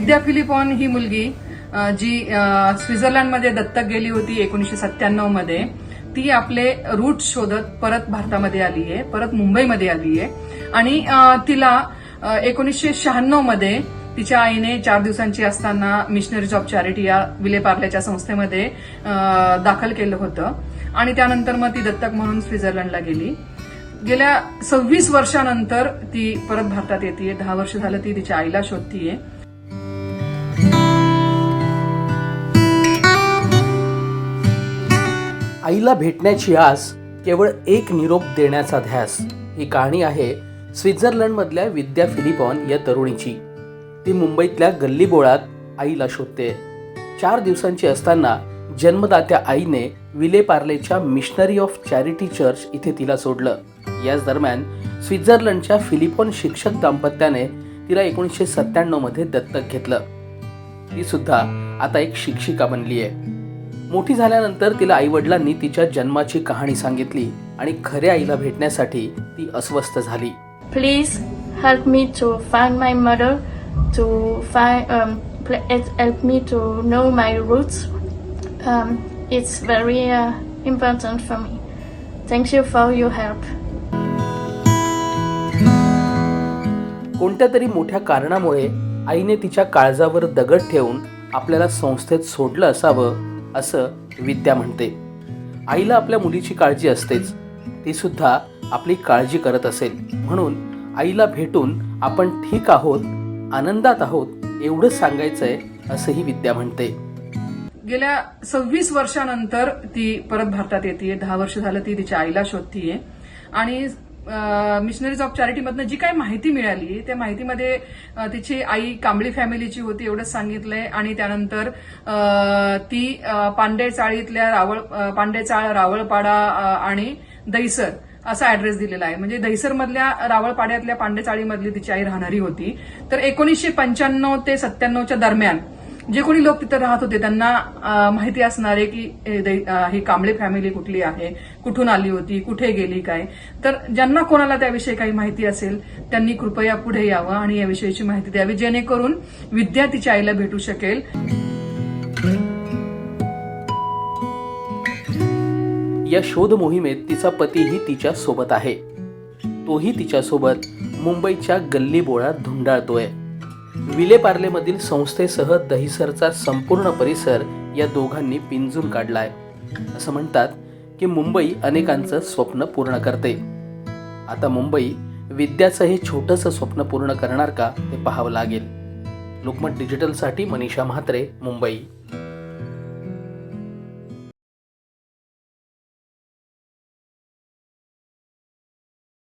विद्या फिलिपॉन ही मुलगी जी स्वित्झर्लंडमध्ये दत्तक गेली होती एकोणीशे सत्त्याण्णवमध्ये. ती आपले रूट शोधत परत भारतामध्ये आली आहे परत मुंबईमध्ये आली आहे. आणि तिला एकोणीसशे शहाण्णवमध्ये तिच्या आईने चार दिवसांची असताना मिशनरीज ऑफ चॅरिटी या विलेपार्ल्याच्या संस्थेमध्ये दाखल केलं होतं. आणि त्यानंतर मग ती दत्तक म्हणून स्वित्झर्लंडला गेली. गेल्या सव्वीस वर्षानंतर ती परत भारतात येते दहा वर्ष झालं ती तिच्या आईला शोधतीये. आईला भेटण्याची आस केवळ एक निरोप देण्याचा ध्यास. ही कहाणी आहे स्वित्झर्लंडमधल्या विद्या फिलिपॉन या तरुणीची. ती मुंबईतल्या गल्लीबोळात आईला शोधते. चार दिवसांची असताना जन्मदात्या आईने विलेपार्लेच्या मिशनरी ऑफ चॅरिटी चर्च इथे तिला सोडलं. याच दरम्यान स्वित्झर्लंडच्या फिलिपॉन शिक्षक दाम्पत्याने तिला एकोणीसशे सत्त्याण्णवमध्ये दत्तक घेतलं. ती सुद्धा आता एक शिक्षिका बनली आहे मोठी झाल्यानंतर तिला आई वडिलांनी तिच्या जन्माची कहाणी सांगितली आणि खऱ्या आईला भेटण्यासाठी ती अस्वस्थ झाली. Please help me to find my mother to find help me to know my roots it's very important for me thank you for your help कोणत्या तरी मोठ्या कारणामुळे आईने तिच्या काळजावर दगड ठेवून आपल्याला संस्थेत सोडलं असावं असं विद्या म्हणते. आईला आपल्या मुलीची काळजी असतेच. ती सुद्धा आपली काळजी करत असेल. म्हणून आईला भेटून आपण ठीक आहोत आनंदात आहोत एवढंच सांगायचंय असंही विद्या म्हणते. गेल्या सव्वीस वर्षानंतर ती परत भारतात येते दहा वर्ष झालं ती तिच्या आईला शोधतीये. आणि मिशनरीज ऑफ चॅरिटीमधनं जी काही माहिती मिळाली त्या माहितीमध्ये तिची आई कांबळी फॅमिलीची होती एवढंच सांगितलंय. आणि त्यानंतर ती पांडे चाळीतल्या रावळ पांडे चाळ रावळपाडा आणि दैसर असा ऍड्रेस दिलेला आहे. म्हणजे दहिसरमधल्या रावळपाड्यातल्या पांडेचाळीमधली तिची आई राहणारी होती. तर एकोणीसशे पंच्याण्णव ते सत्त्याण्णवच्या दरम्यान जे कोणी लोक तिथे राहत होते त्यांना माहिती असणारे की हे ही कांबळे फॅमिली कुठली आहे कुठून आली होती कुठे गेली काय? तर ज्यांना कोणाला त्याविषयी काही माहिती असेल त्यांनी कृपया पुढे यावं आणि याविषयीची माहिती द्यावी जेणेकरून विद्या तिच्या आईला भेटू शकेल. या शोध मोहिमेत तिचा पतीही तिच्या सोबत आहे. तोही तिच्यासोबत मुंबईच्या गल्ली बोळात धुंडाळतोय. विलेपार्लेमधील संस्थेसह दहिसरचा संपूर्ण परिसर या दोघांनी पिंजून काढलाय. असं म्हणतात की मुंबई अनेकांचं स्वप्न पूर्ण करते. आता मुंबई विद्याचं हे छोटंसं स्वप्न पूर्ण करणार का ते पाहावं लागेल. लोकमत डिजिटलसाठी मनीषा म्हात्रे मुंबई.